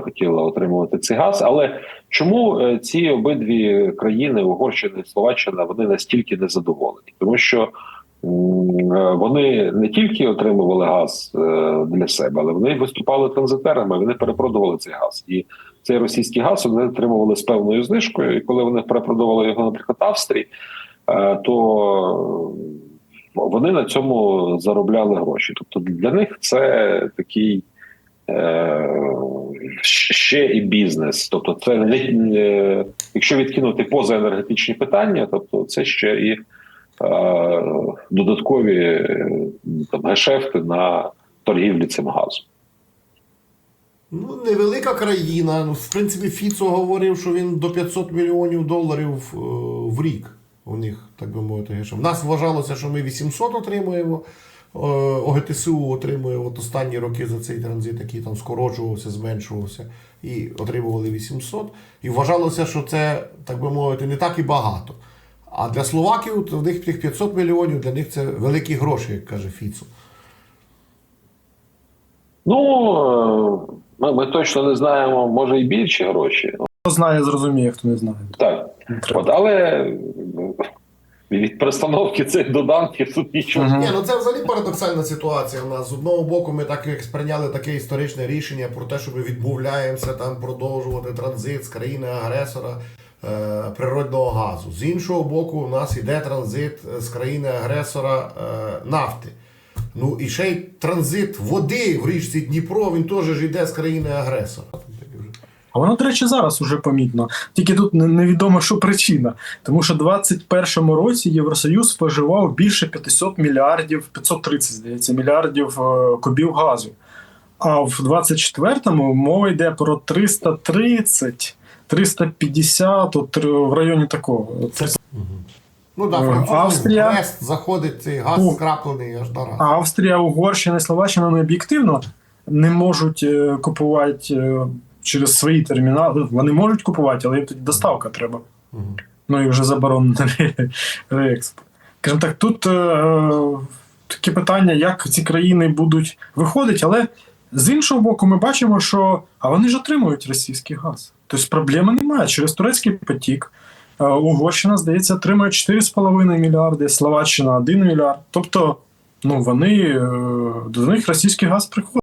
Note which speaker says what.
Speaker 1: хотіла отримувати цей газ. Але чому е, ці обидві країни, Угорщина і Словаччина, вони настільки незадоволені? Тому що е, вони не тільки отримували газ е, для себе, але вони виступали транзитерами, вони перепродували цей газ. І цей російський газ вони отримували з певною знижкою. І коли вони перепродували його, наприклад, Австрії, то вони на цьому заробляли гроші. Тобто для них це такий ще і бізнес. Тобто, це не е, якщо відкинути поза енергетичні питання, тобто це ще і е, додаткові е, там гешефти на торгівлі цим газом.
Speaker 2: Ну, невелика країна. Ну, в принципі, Фіцо говорив, що він до 500 мільйонів доларів е, в рік. У них, так би мовити, гешеф. В нас вважалося, що ми 800 отримуємо. Е, ОГТСУ отримує от останні роки за цей транзит, який там скорочувався, зменшувався, і отримували 800. І вважалося, що це, так би мовити, не так і багато. А для словаків то в них тих 500 мільйонів для них це великі гроші, як каже Фіцо.
Speaker 1: Ну е, ми, ми точно не знаємо, може і більші гроші.
Speaker 3: Хто знає, зрозуміє, хто не знає.
Speaker 1: Так, от, але від перестановки цих доданків тут нічого.
Speaker 2: Ні, ну це взагалі парадоксальна ситуація. У нас з одного боку, ми так як сприйняли таке історичне рішення про те, що ми відмовляємося там продовжувати транзит з країни-агресора е, природного газу. З іншого боку, у нас йде транзит з країни-агресора е, нафти. Ну і ще й транзит води в річці Дніпро, він теж ж йде з країни-агресора.
Speaker 3: А воно, до речі, зараз уже помітно. Тільки тут невідомо, що причина. Тому що в 2021 році Євросоюз споживав більше 500 мільярдів, 530, здається, мільярдів е, кубів газу. А в 24-му мова йде про 330, 350, от е, в районі такого. Це
Speaker 2: Ну так,
Speaker 3: Е, Австрія.
Speaker 2: в заходить цей газ
Speaker 3: Ну,
Speaker 2: скраплений аж до раз.
Speaker 3: Австрія, Угорщина і Словаччина ну, об'єктивно не можуть е, купувати е, через свої термінали. Вони можуть купувати, але їм тоді доставка треба. Ну і вже заборонено реекспорт. Скажімо так, тут е, таке питання, як ці країни будуть виходити, але з іншого боку, ми бачимо, що а вони ж отримують російський газ. Тобто проблеми немає. Через турецький потік. е, Угорщина, здається, отримує 4,5 мільярди, Словаччина 1 мільярд. Тобто, ну вони е, до них російський газ приходить.